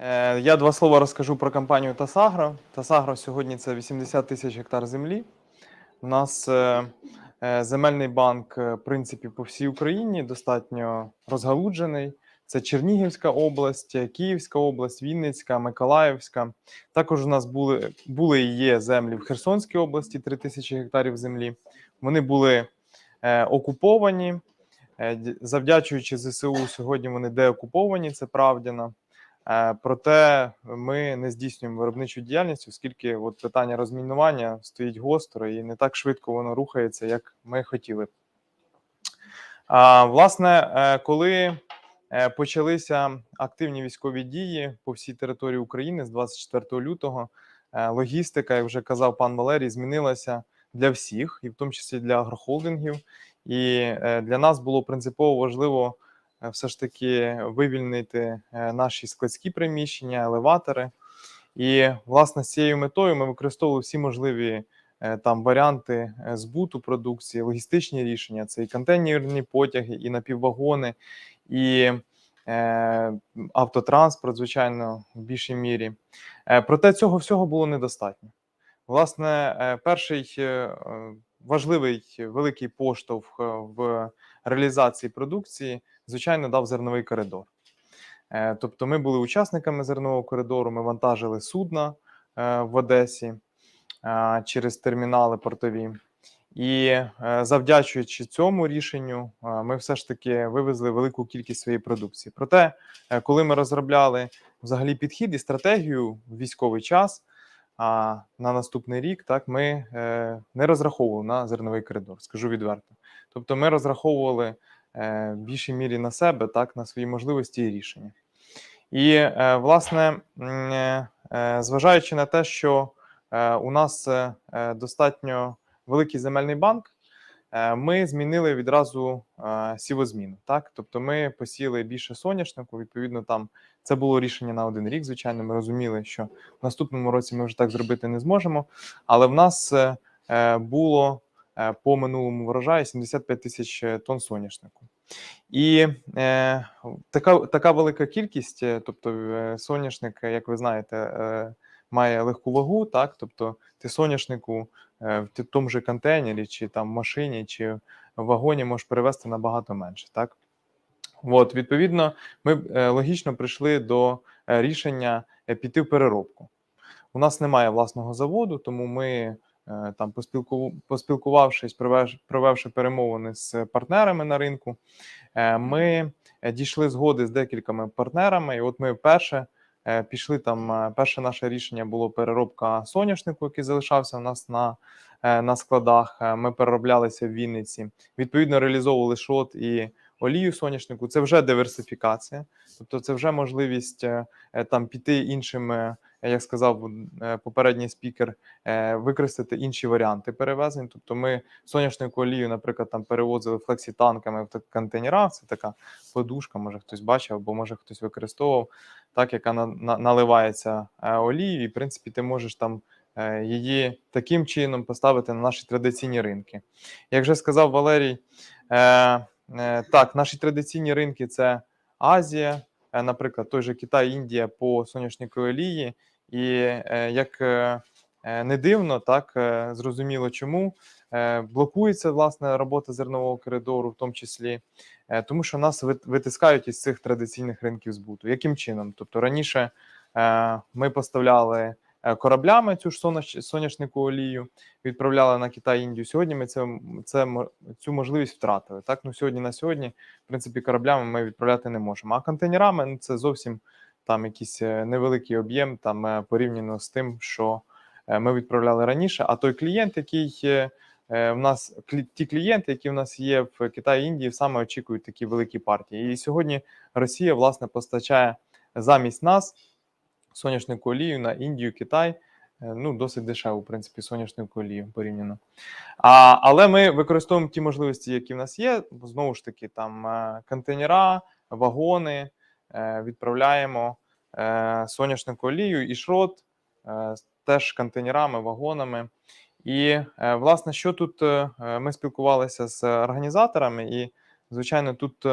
Е, Я два слова розкажу про компанію Тасагро. Тасагро сьогодні це 80 тисяч гектар землі. У нас е, е, земельний банк, в принципі, по всій Україні достатньо розгалуджений. Це Чернігівська область, Київська область, Вінницька, Миколаївська. Також у нас були, були і є землі в Херсонській області, 3 тисячі гектарів землі. Вони були е, окуповані. Завдячуючи ЗСУ, сьогодні вони деокуповані, це правдяно. Е, Проте ми не здійснюємо виробничу діяльність, оскільки от питання розмінування стоїть гостро і не так швидко воно рухається, як ми хотіли. А, власне, е, коли е, почалися активні військові дії по всій території України з 24 лютого, логістика, як вже казав пан Валерій, змінилася для всіх, і в тому числі для агрохолдингів. І для нас було принципово важливо все ж таки вивільнити е, наші складські приміщення, елеватори. І власне з цією метою ми використовували всі можливі е, там варіанти е, збуту продукції, логістичні рішення. Це і контейнерні потяги, і напіввагони, і е, автотранспорт, звичайно, в більшій мірі. Е, проте цього всього було недостатньо. Власне, е, перший е, е, важливий великий поштовх е, в реалізації продукції, звичайно, дав зерновий коридор. Е, Тобто, ми були учасниками зернового коридору, ми вантажили судна е, в Одесі е, через термінали портові. І е, завдячуючи цьому рішенню, е, ми все ж таки вивезли велику кількість своєї продукції. Проте, е, коли ми розробляли взагалі підхід і стратегію в військовий час, а на наступний рік так ми е, не розраховували на зерновий коридор, скажу відверто. Тобто, ми розраховували е, в більшій мірі на себе, так, на свої можливості і рішення. І, е, власне, зважаючи на те, що у нас достатньо великий земельний банк, ми змінили відразу сівозміну. Так? Тобто ми посіяли більше соняшнику, відповідно, там це було рішення на один рік. Звичайно, ми розуміли, що в наступному році ми вже так зробити не зможемо. Але в нас е, е, було е, по минулому врожаю 75 тисяч тонн соняшнику. І е, така, така велика кількість, тобто соняшник, як ви знаєте, е, має легку вагу, так? Тобто ти соняшнику е, в тому же контейнері, чи там машині, чи в вагоні можеш перевезти набагато менше, так? От, відповідно, ми е, логічно прийшли до е, рішення е, піти в переробку. У нас немає власного заводу, тому ми там поспілку, поспілкувавшись, провевши перемовини з партнерами на ринку, ми дійшли згоди з декількома партнерами. І от ми вперше пішли там. Перше наше рішення було переробка соняшнику, який залишався у нас на, на складах. Ми перероблялися в Вінниці. Відповідно, реалізовували шот і олію соняшнику. Це вже диверсифікація, тобто це вже можливість е, е, там піти іншими, е, як сказав попередній спікер, використати інші варіанти перевезень. Тобто, ми соняшнику олію, наприклад, там перевозили флексітанками в контейнерах. Це така подушка, може хтось бачив, або може хтось використовував, так яка на, на, наливається олією, і в принципі ти можеш там. Її таким чином поставити на наші традиційні ринки. Як вже сказав Валерій, Так, наші традиційні ринки це Азія, е, наприклад, той же Китай, Індія по соняшниковій олії. І е, як е, е, не дивно, так е, зрозуміло, чому е, блокується власне робота зернового коридору, в тому числі, е, тому що нас витискають із цих традиційних ринків збуту. Яким чином? Тобто раніше е, ми поставляли е, кораблями цю ж соняш- соняшнику олію, відправляли на Китай Індію. Сьогодні ми це, це цю можливість втратили. Так, ну сьогодні на сьогодні, в принципі, кораблями ми відправляти не можемо. А контейнерами ну, це зовсім там якийсь е, невеликий об'єм, там е, порівняно з тим, що е, ми відправляли раніше. А той клієнт, який е, е, в нас ті клієнти, які в нас є в Китаї Індії, саме очікують такі великі партії. І сьогодні Росія власне постачає замість нас соняшнику олію на Індію, Китай. Е, Ну, досить дешево, в принципі, соняшнику олію порівняно. А, але ми використовуємо ті можливості, які в нас є. Знову ж таки, там е, контейнера, вагони, е, відправляємо е, соняшнику олію і шрот, теж контейнерами, вагонами. І, власне, що тут ми спілкувалися з організаторами, і, звичайно, тут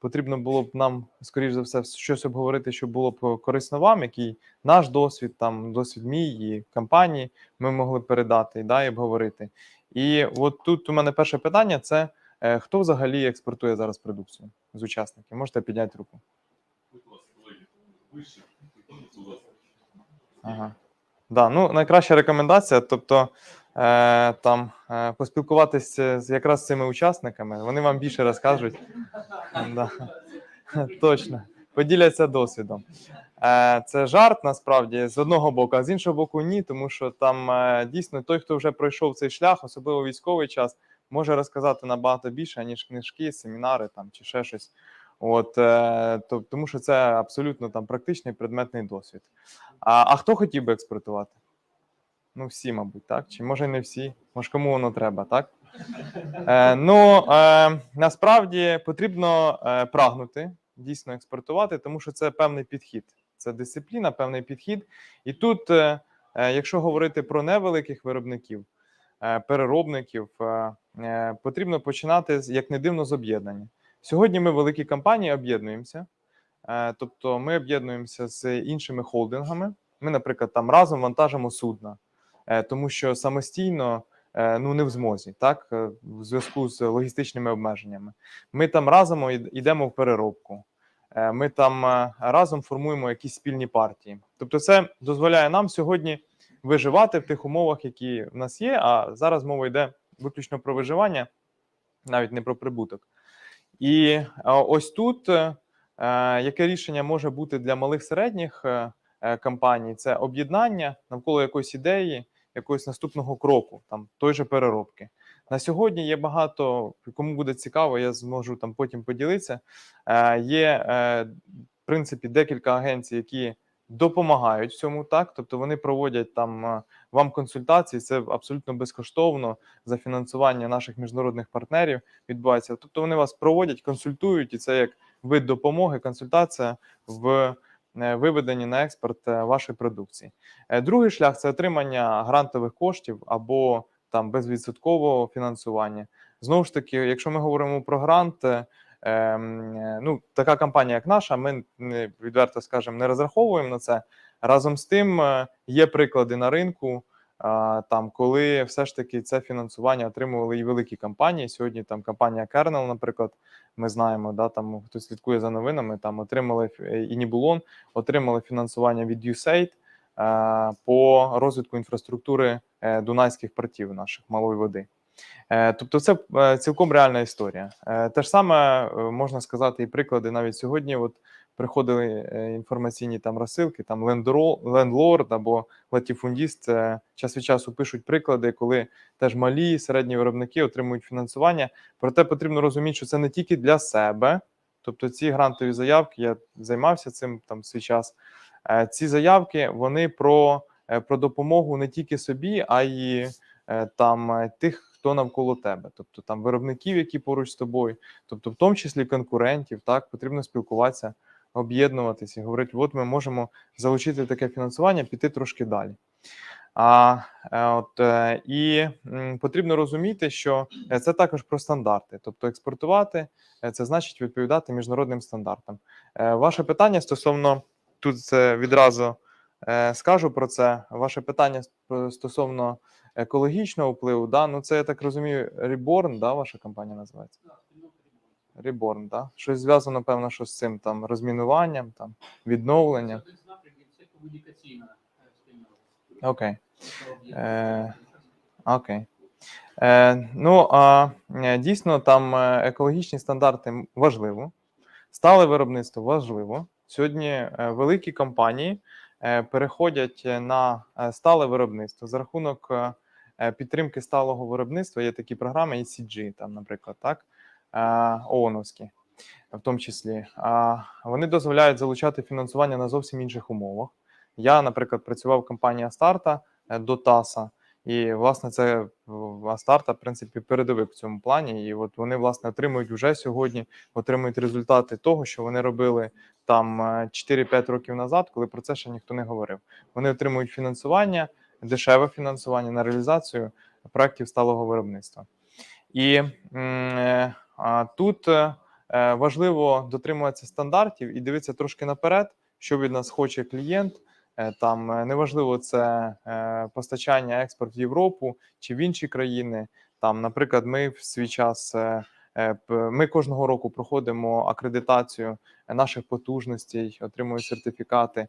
потрібно було б нам, скоріш за все, щось обговорити, що було б корисно вам, який наш досвід, там досвід мій і компанії ми могли передати да, і обговорити. І от тут у мене перше питання: це е, хто взагалі експортує зараз продукцію з учасників? Можете підняти руку. Ага. Да, ну, найкраща рекомендація, тобто е, там е, поспілкуватися з якраз цими учасниками, вони вам більше розкажуть. Точно. Поділяться досвідом. Е, це жарт насправді з одного боку, а з іншого боку, ні, тому що там е, дійсно той, хто вже пройшов цей шлях, особливо військовий час, може розказати набагато більше, ніж книжки, семінари там чи ще щось. От, е, то, тому що це абсолютно там практичний предметний досвід. А, а хто хотів би експортувати? Ну, всі, мабуть, так? Чи може не всі? Може, кому воно треба, так? Е, ну, е, насправді потрібно е, прагнути дійсно експортувати, тому що це певний підхід. Це дисципліна, певний підхід. І тут, е, е, якщо говорити про невеликих виробників, е, переробників, е, е, потрібно починати як не дивно з об'єднання. Сьогодні ми великі компанії об'єднуємося. Е, Тобто ми об'єднуємося з іншими холдингами. Ми, наприклад, там разом вантажимо судна, тому що самостійно е, ну не в змозі, так е, в зв'язку з логістичними обмеженнями. Ми там разом йдемо в переробку. Е, Ми там е, разом формуємо якісь спільні партії. Тобто, це дозволяє нам сьогодні виживати в тих умовах, які в нас є. А зараз мова йде виключно про виживання, навіть не про прибуток. І е, ось тут е, е, яке рішення може бути для малих середніх е, е, компаній? Це об'єднання навколо якоїсь ідеї, якогось наступного кроку, там той же переробки. На сьогодні є багато, кому буде цікаво, я зможу там потім поділитися. Е, Є е, в принципі декілька агенцій, які допомагають цьому, так тобто вони проводять там е, вам консультації. Це абсолютно безкоштовно за фінансування наших міжнародних партнерів відбувається. Тобто вони вас проводять, консультують, і це як вид допомоги, консультація в е, виведенні на експорт е, вашої продукції. Е, Другий шлях це отримання грантових коштів або там безвідсоткового фінансування. Знову ж таки, якщо ми говоримо про грант, ем, ну така компанія, як наша, ми відверто скажемо, не розраховуємо на це. Разом з тим є приклади на ринку. Там, коли все ж таки це фінансування отримували і великі компанії. Сьогодні там компанія Kernel, наприклад, ми знаємо, да, там хто слідкує за новинами, там отримали е, отримали фінансування від USAID е, по розвитку інфраструктури е, дунайських портів наших малої води. Тобто, це цілком реальна історія. Те ж саме можна сказати, і приклади навіть сьогодні. От приходили е, інформаційні там розсилки, там лендлорд або латіфундіст. Час від часу пишуть приклади, коли теж малі середні виробники отримують фінансування. Проте потрібно розуміти, що це не тільки для себе. Тобто, ці грантові заявки, я займався цим там свій час. Е, Ці заявки вони про, е, про допомогу не тільки собі, а й там тих, хто навколо тебе, тобто там виробників, які поруч з тобою, тобто в тому числі конкурентів, так потрібно спілкуватися, об'єднуватися і говорити, от ми можемо залучити таке фінансування, піти трошки далі. А е, от е, і потрібно розуміти, що е, це також про стандарти, тобто експортувати це значить відповідати міжнародним стандартам. Ваше питання стосовно тут це відразу скажу про це. Ваше питання стосовно екологічного впливу, да, ну це я так розумію, Reborn, да, ваша компанія називається? Reborn, да? Щось зв'язано, певно, що з цим там розмінуванням, там відновленням. Це комунікаційна е. Окей. Це. Окей. Е, ну, а е, дійсно, там е, екологічні стандарти важливо, стале виробництво важливо. Сьогодні е, великі компанії е, переходять е, на е, стале виробництво за рахунок е, е, підтримки сталого виробництва. Є такі програми ECG, там, наприклад, так, е, ООНовські, в тому числі. Вони дозволяють залучати фінансування на зовсім інших умовах. Я, наприклад, працював в компанії Астарта е, до ТАСА. І власне це Астарта, в принципі, передовик в цьому плані. І от вони власне отримують вже сьогодні, отримують результати того, що вони робили там е, 4-5 років назад, коли про це ще ніхто не говорив. Вони отримують фінансування, дешеве фінансування на реалізацію проєктів сталого виробництва. І е, тут е, е, важливо дотримуватися стандартів і дивитися трошки наперед, що від нас хоче клієнт. Е, Там неважливо це постачання, експорт в Європу чи в інші країни. Там, наприклад, ми в свій час ми кожного року проходимо акредитацію наших потужностей, отримуємо сертифікати,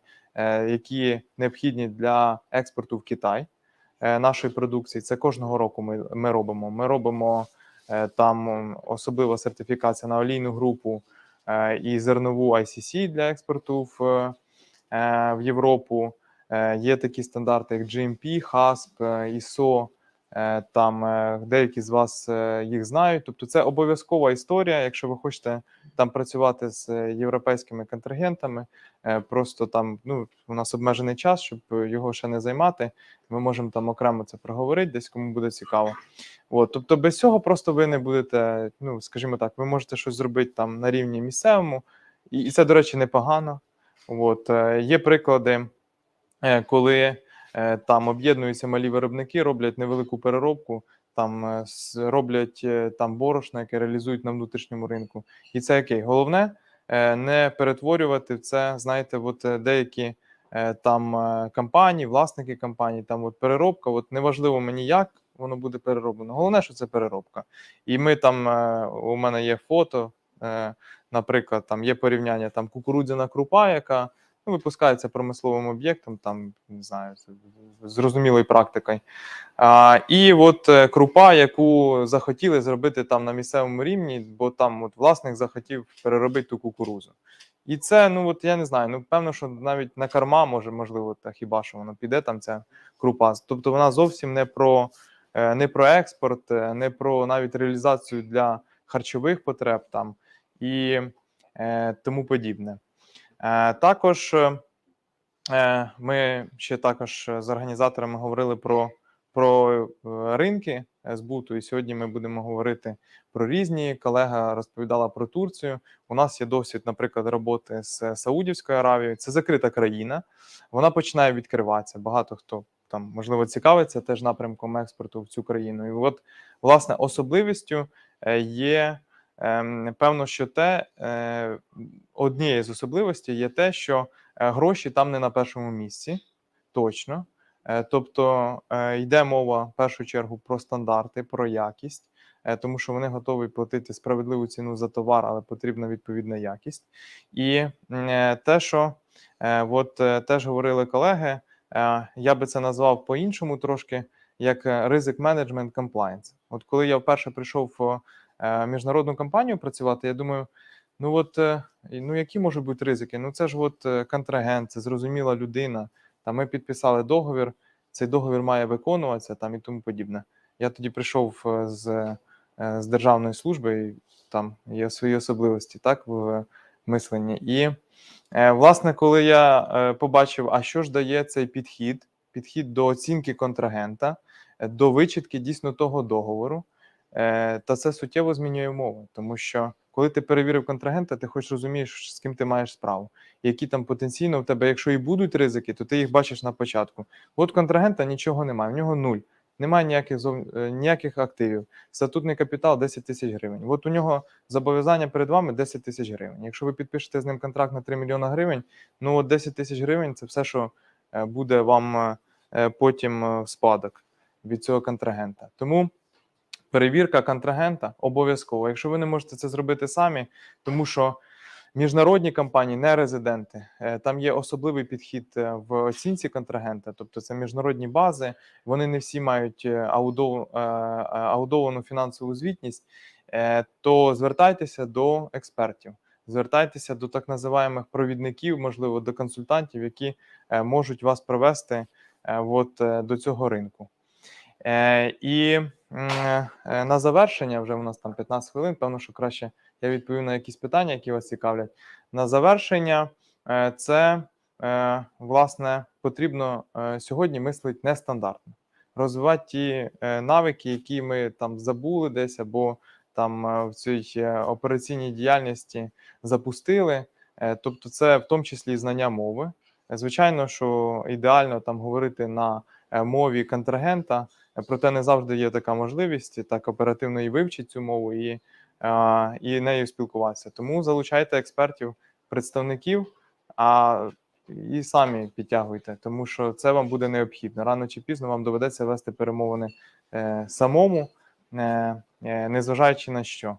які необхідні для експорту в Китай нашої продукції. Це кожного року ми, ми робимо. Ми робимо там особлива сертифікація на олійну групу е, і зернову ICC для експорту в, е, в Європу. Е, Є такі стандарти, як GMP, HASP, е, ISO. Е, Там е, деякі з вас е, їх знають. Тобто, це обов'язкова історія. Якщо ви хочете там працювати з європейськими контрагентами, просто там ну у нас обмежений час, щоб його ще не займати. Ми можемо там окремо це проговорити, десь кому буде цікаво. От, тобто, без цього просто ви не будете. Ну, скажімо так, ви можете щось зробити там на рівні місцевому, і, це, до речі, непогано. От, є приклади, коли там об'єднуються малі виробники, роблять невелику переробку, там е, роблять е, там борошно, яке реалізують на внутрішньому ринку. І це окей. Головне е, не перетворювати в це, знаєте, от е, деякі е, там е, компанії, власники компаній, там от переробка, от неважливо мені як воно буде перероблено. Головне, що це переробка. І ми там, е, у мене є фото, е, наприклад, там є порівняння там кукурудзяна крупа, яка ну, випускається промисловим об'єктом, там не знаю, зрозумілою практикою. А, і от е, крупа, яку захотіли зробити там на місцевому рівні, бо там от власник захотів переробити ту кукурузу. І це, ну от я не знаю, ну певно, що навіть на карма може, можливо, та хіба що воно піде там ця крупа. Тобто вона зовсім не про, е, не про експорт, е, не про навіть реалізацію для харчових потреб там і е, тому подібне. Е, також е, е, ми ще також з організаторами говорили про, про ринки збуту, і сьогодні ми будемо говорити про різні. Колега розповідала про Турцію. У нас є досвід, наприклад, роботи з Саудівською Аравією. Це закрита країна. Вона починає відкриватися. Багато хто там можливо цікавиться теж напрямком експорту в цю країну. І от власне особливістю є. Ем, Певно, що те е, однією з особливостей є те, що е, гроші там не на першому місці, точно. Е, Тобто йде мова в першу чергу про стандарти, про якість, тому що вони готові платити справедливу ціну за товар, але потрібна відповідна якість. І те, що от теж говорили колеги, я би це назвав по-іншому трошки, як ризик менеджмент комплайнс. От коли я вперше прийшов міжнародну компанію працювати, я думаю, ну от е, ну які можуть бути ризики? Ну це ж от е, контрагент, це зрозуміла людина. Та ми підписали договір, цей договір має виконуватися там і тому подібне. Я тоді прийшов е, з, е, з державної служби, і там є свої особливості, так, в мисленні. І е, власне, коли я е, побачив, а що ж дає цей підхід, підхід до оцінки контрагента, е, до вичітки дійсно того договору, е, та це суттєво змінює умови, тому що коли ти перевірив контрагента, ти хоч розумієш, з ким ти маєш справу, які там потенційно в тебе, якщо і будуть ризики, то ти їх бачиш на початку. От контрагента нічого немає, в нього нуль. Немає ніяких зов... е, ніяких активів. Статутний капітал 10 тисяч гривень. От у нього зобов'язання перед вами 10 тисяч гривень. Якщо ви підпишете з ним контракт на 3 мільйони гривень, ну от 10 тисяч гривень це все, що е, буде вам е, е, потім е, в спадок від цього контрагента. Тому перевірка контрагента обов'язково. Якщо ви не можете це зробити самі, тому що міжнародні компанії, не резиденти, е, там є особливий підхід е, в оцінці контрагента, тобто це міжнародні бази, вони не всі мають е, аудов, аудовану фінансову звітність, то звертайтеся до експертів. Звертайтеся до так називаємих провідників, можливо, до консультантів, які можуть вас провести от, до цього ринку. І на завершення, вже у нас там 15 хвилин, певно, що краще я відповім на якісь питання, які вас цікавлять. На завершення, е, це е, власне потрібно е, сьогодні мислити нестандартно, розвивати ті е, навики, які ми там забули десь або там е, в цій е, операційній діяльності запустили. Е, Тобто, це в тому числі знання мови. Е, Звичайно, що ідеально там говорити на е, мові контрагента, е, проте не завжди є така можливість так оперативно і вивчити цю мову і і нею спілкуватися. Тому залучайте експертів, представників, а і самі підтягуйте, тому що це вам буде необхідно. Рано чи пізно вам доведеться вести перемовини е, самому, е, е, незважаючи на що.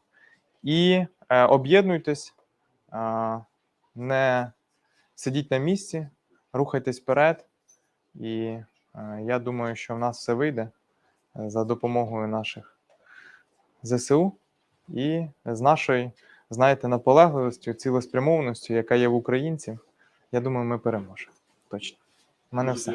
І об'єднуйтесь, не сидіть на місці, рухайтесь вперед. І я думаю, що в нас все вийде за допомогою наших ЗСУ і з нашої, знаєте, наполегливістю, цілеспрямованістю, яка є в українців. Я думаю, ми переможемо. Точно. У мене все.